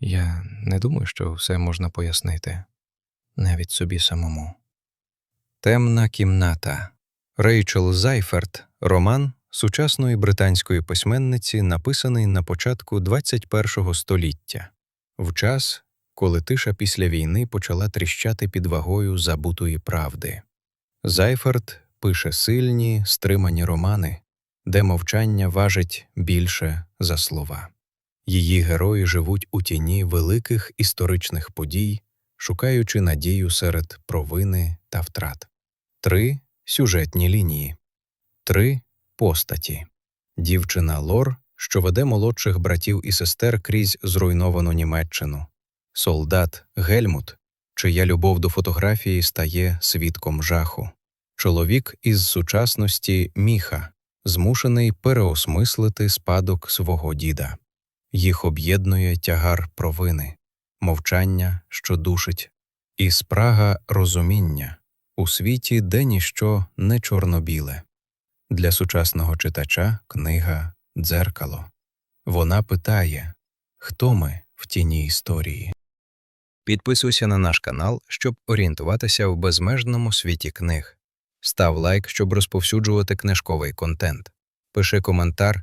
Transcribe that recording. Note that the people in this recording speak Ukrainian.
Я не думаю, що все можна пояснити навіть собі самому. Темна кімната Рейчел Зайферт роман сучасної британської письменниці, написаний на початку 21 століття, в час, коли тиша після війни почала тріщати під вагою забутої правди. Зайферт пише сильні, стримані романи, де мовчання важить більше за слова. Її герої живуть у тіні великих історичних подій, шукаючи надію серед провини та втрат. Три сюжетні лінії, три постаті. Дівчина Лор, що веде молодших братів і сестер крізь зруйновану Німеччину, солдат Гельмут, чия любов до фотографії стає свідком жаху, чоловік із сучасності Міха, змушений переосмислити спадок свого діда. Їх об'єднує тягар провини, мовчання, що душить, і спрага розуміння у світі, де ніщо не чорно-біле. Для сучасного читача книга дзеркало. Вона питає хто ми в тіні історії. Підписуйся на наш канал, щоб орієнтуватися в безмежному світі книг. Став лайк, щоб розповсюджувати книжковий контент. Пиши коментар,